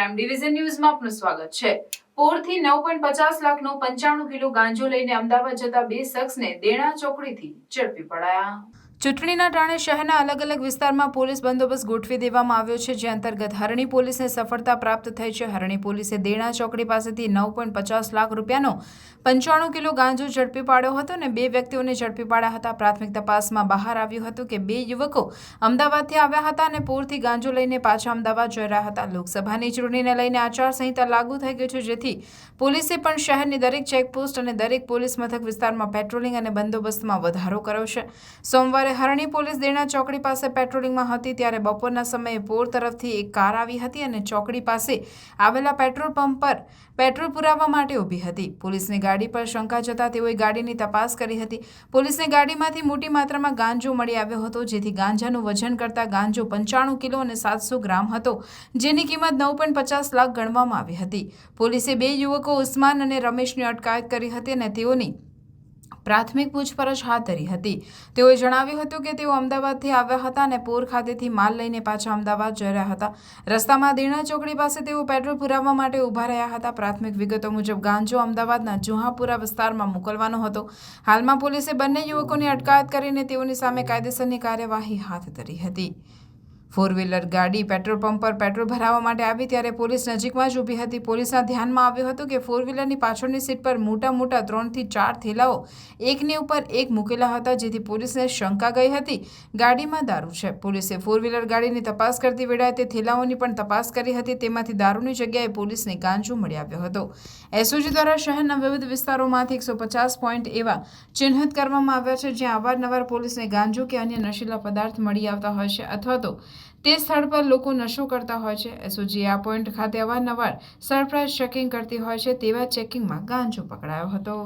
Crime division ન્યૂઝમાં આપનું સ્વાગત છે. પોરથી નવ પોઈન્ટ પચાસ લાખનો પંચાણું કિલો ગાંજો લઈને અમદાવાદ જતા બે શખ્સને દેણા ચોકડીથી ઝડપી પડાયા. ચૂંટણીના ટાણે શહેરના અલગ અલગ વિસ્તારમાં પોલીસ બંદોબસ્ત ગોઠવી દેવામાં આવ્યો છે, જે અંતર્ગત હરણી પોલીસને સફળતા પ્રાપ્ત થઈ છે. હરણી પોલીસે દેણા ચોકડી પાસેથી નવ પોઈન્ટ પચાસ લાખ રૂપિયાનો પંચાણું કિલો ગાંજો ઝડપી પાડ્યો હતો અને બે વ્યક્તિઓને ઝડપી પાડ્યા હતા. પ્રાથમિક તપાસમાં બહાર આવ્યું હતું કે બે યુવકો અમદાવાદથી આવ્યા હતા અને પૂરથી ગાંજો લઈને પાછા અમદાવાદ જઈ રહ્યા હતા. લોકસભાની ચૂંટણીને લઈને આચારસંહિતા લાગુ થઈ ગઈ છે, જેથી પોલીસે પણ શહેરની દરેક ચેકપોસ્ટ અને દરેક પોલીસ મથક વિસ્તારમાં પેટ્રોલિંગ અને બંદોબસ્તમાં વધારો કર્યો છે. સોમવારે હરણી પોલીસ દેણા ચોકડી પાસે પેટ્રોલિંગમાં હતી, ત્યારે બપોરના સમયે પોર તરફથી એક કાર આવી હતી અને ચોકડી પાસે આવેલા પેટ્રોલ પંપ પર પેટ્રોલ પુરાવવા માટે ઊભી હતી. પોલીસની ગાડી પર શંકા જતા તેઓએ ગાડીની તપાસ કરી હતી. પોલીસને ગાડીમાંથી મોટી માત્રામાં ગાંજો મળી આવ્યો હતો, જેથી ગાંજાનું વજન કરતાં ગાંજો પંચાણું કિલો અને સાતસો ગ્રામ હતો, જેની કિંમત નવ પોઈન્ટ પચાસ લાખ ગણવામાં આવી હતી. પોલીસે બે યુવકો ઉસ્માન અને રમેશની અટકાયત કરી હતી અને તેઓની પ્રાથમિક પૂછપરછ હાથ ધરી હતી. તેઓએ જણાવ્યું હતું કે તેઓ અમદાવાદથી આવ્યા હતા અને પોર ખાતેથી માલ લઈને પાછા અમદાવાદ જઈ રહ્યા હતા. રસ્તામાં દેણા ચોકડી પાસે તેઓ પેટ્રોલ પુરાવવા માટે ઊભા રહ્યા હતા. પ્રાથમિક વિગતો મુજબ ગાંજો અમદાવાદના જુહાપુરા વિસ્તારમાં મોકલવાનો હતો. હાલમાં પોલીસે બંને યુવકોની અટકાયત કરીને તેઓની સામે કાયદેસરની કાર્યવાહી હાથ ધરી હતી. ફોર વ્હીલર ગાડી પેટ્રોલ પંપ પર પેટ્રોલ ભરાવવા માટે આવી ત્યારે પોલીસ નજીકમાં જ ઊભી હતી. પોલીસના ધ્યાનમાં આવ્યું હતું કે ફોર વ્હીલરની પાછળની સીટ પર મોટા મોટા ત્રણથી ચાર થેલાઓ એકની ઉપર એક મૂકેલા હતા, જેથી પોલીસને શંકા ગઈ હતી. ગાડીમાં દારૂ છે. પોલીસે ફોર વ્હીલર ગાડીની તપાસ કરતી વેળાએ તે થેલાઓની પણ તપાસ કરી હતી. તેમાંથી દારૂની જગ્યાએ પોલીસને ગાંજો મળી આવ્યો હતો. એસઓજી દ્વારા શહેરના વિવિધ વિસ્તારોમાંથી એકસો પચાસ પોઈન્ટ એવા ચિહ્નિત કરવામાં આવ્યા છે, જ્યાં અવારનવાર પોલીસને ગાંજો કે અન્ય નશીલા પદાર્થ મળી આવતા હોય છે અથવા તો તે સ્થળ પર લોકો નશો કરતા હોય છે. એસઓજી આ પોઈન્ટ ખાતે અવારનવાર સરપ્રાઇઝ ચેકિંગ કરતી હોય છે તેવા ચેકિંગમાં ગાંજો પકડાયો હતો.